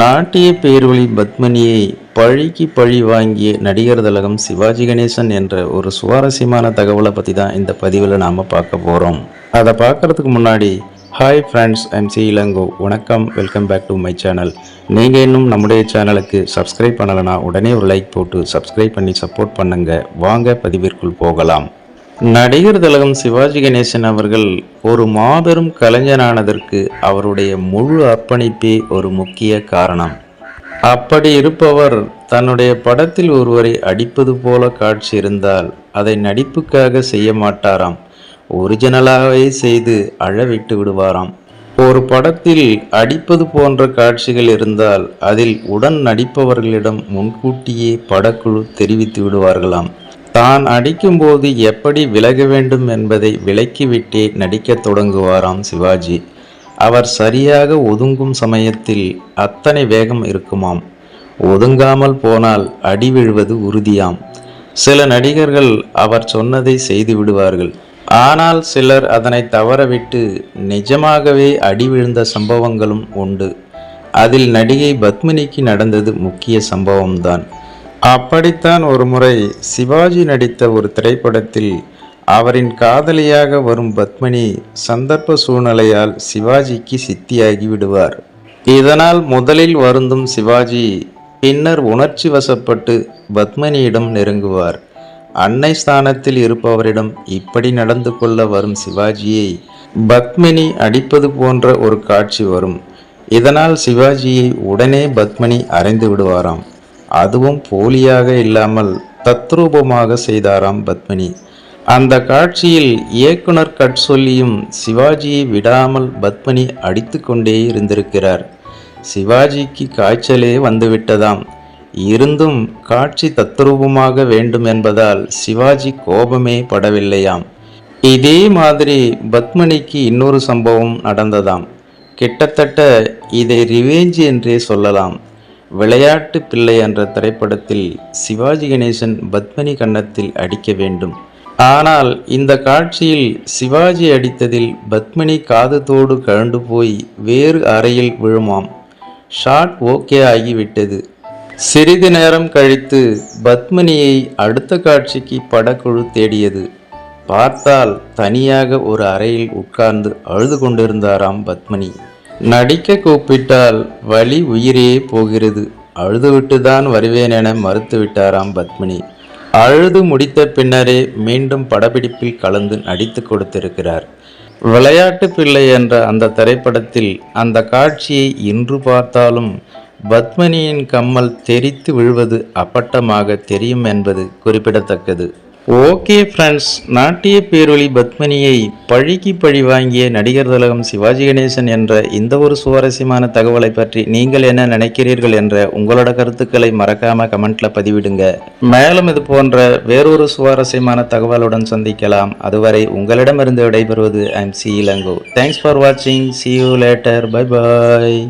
நாட்டிய பேர்வழி பத்மினியை பழிக்கு பழி வாங்கிய நடிகர் தலகம் சிவாஜி கணேசன் என்ற ஒரு சுவாரஸ்யமான தகவலை பற்றி தான் இந்த பதிவில் நாம் பார்க்க போகிறோம் அதை பார்க்கறதுக்கு முன்னாடி hi friends I'm C Elango. வணக்கம் welcome back to my channel நீங்கள் இன்னும் நம்முடைய சேனலுக்கு சப்ஸ்கிரைப் பண்ணலைன்னா உடனே ஒரு லைக் போட்டு சப்ஸ்கிரைப் பண்ணி சப்போர்ட் பண்ணுங்க. வாங்க பதிவிற்குள் போகலாம். நடிகர் திலகம் சிவாஜி கணேசன் அவர்கள் ஒரு மாபெரும் கலைஞனானதற்கு அவருடைய முழு அர்ப்பணிப்பே ஒரு முக்கிய காரணம். அப்படி இருப்பவர் தன்னுடைய படத்தில் ஒருவரை அடிப்பது போல காட்சி இருந்தால் அதை நடிப்புக்காக செய்ய மாட்டாராம். ஒரிஜினலாகவே செய்து அழவிட்டு விடுவாராம். ஒரு படத்தில் அடிப்பது போன்ற காட்சிகள் இருந்தால் அதில் உடன் நடிப்பவர்களிடம் முன்கூட்டியே படக்குழு தெரிவித்து விடுவார்களாம். தான் அடிக்கும்போது எப்படி விலக வேண்டும் என்பதை விலக்கிவிட்டே நடிக்கத் தொடங்குவாராம் சிவாஜி. அவர் சரியாக ஒதுங்கும் சமயத்தில் அத்தனை வேகம் இருக்குமாம். ஒதுங்காமல் போனால் அடி விழுவது உறுதியாம். சில நடிகர்கள் அவர் சொன்னதை செய்து விடுவார்கள். ஆனால் சிலர் அதனை தவறவிட்டு நிஜமாகவே அடி விழுந்த சம்பவங்களும் உண்டு. அதில் நடிகை பத்மினிக்கு நடந்தது முக்கிய சம்பவம்தான். அப்படித்தான் ஒரு முறை சிவாஜி நடித்த ஒரு திரைப்படத்தில் அவரின் காதலியாக வரும் பத்மினி சந்தர்ப்ப சூழ்நிலையால் சிவாஜிக்கு சித்தியாகி விடுவார். இதனால் முதலில் வருந்தும் சிவாஜி பின்னர் உணர்ச்சி வசப்பட்டு பத்மினியிடம் நெருங்குவார். அன்னை ஸ்தானத்தில் இருப்பவரிடம் இப்படி நடந்து கொள்ள வரும் சிவாஜியை பத்மினி அடிப்பது போன்ற ஒரு காட்சி வரும். இதனால் சிவாஜியை உடனே பத்மினி அறைந்து விடுவாராம். அதுவும் போலியாக இல்லாமல் தத்ரூபமாக செய்தாராம் பத்மினி. அந்த காட்சியில் இயக்குனர் கட் சொல்லியும் சிவாஜியை விடாமல் பத்மினி அடித்து கொண்டே இருந்திருக்கிறார். சிவாஜிக்கு காய்ச்சலே வந்துவிட்டதாம். இருந்தும் காட்சி தத்ரூபமாக வேண்டும் என்பதால் சிவாஜி கோபமே படவில்லையாம். இதே மாதிரி பத்மினிக்கு இன்னொரு சம்பவம் நடந்ததாம். கிட்டத்தட்ட இதை ரிவேஞ்ச் என்றே சொல்லலாம். விளையாட்டு பிள்ளை என்ற திரைப்படத்தில் சிவாஜி கணேசன் பத்மினி கன்னத்தில் அடிக்க வேண்டும். ஆனால் இந்த காட்சியில் சிவாஜி அடித்ததில் பத்மினி காதத்தோடு கழண்டு போய் வேறு அறையில் விழுமாம். ஷாட் ஓகே ஆகிவிட்டது. சிறிது நேரம் கழித்து பத்மினியை அடுத்த காட்சிக்கு படக்குழு தேடியது. பார்த்தால் தனியாக ஒரு அறையில் உட்கார்ந்து அழுது கொண்டிருந்தாராம் பத்மினி. நடிக்க கூப்பிட்டால் வலி உயிரே போகிறது. அழுதுவிட்டு தான் வருவேன் என மறுத்து விட்டாராம் பத்மினி. அழுது முடித்த பின்னரே மீண்டும் படப்பிடிப்பில் கலந்து நடித்து கொடுத்திருக்கிறார். விளையாட்டு பிள்ளை என்ற அந்த திரைப்படத்தில் அந்த காட்சியை இன்று பார்த்தாலும் பத்மினியின் கம்மல் தெரித்து விழுவது அப்பட்டமாக தெரியும் என்பது குறிப்பிடத்தக்கது. ஓகே ஃப்ரெண்ட்ஸ் நாட்டிய பேரொளி பத்மினியை பழிக்கு பழி வாங்கிய நடிகர் தலகம் சிவாஜி கணேசன் என்ற இந்த ஒரு சுவாரஸ்யமான தகவலை பற்றி நீங்கள் என்ன நினைக்கிறீர்கள் என்ற உங்களோட கருத்துக்களை மறக்காம கமெண்ட்ல பதிவிடுங்க. மேலும் இது போன்ற வேறொரு சுவாரஸ்யமான தகவலுடன் சந்திக்கலாம். அதுவரை உங்களிடமிருந்து விடைபெறுவது I'm C Elango. Thanks for வாட்சிங் see you later bye bye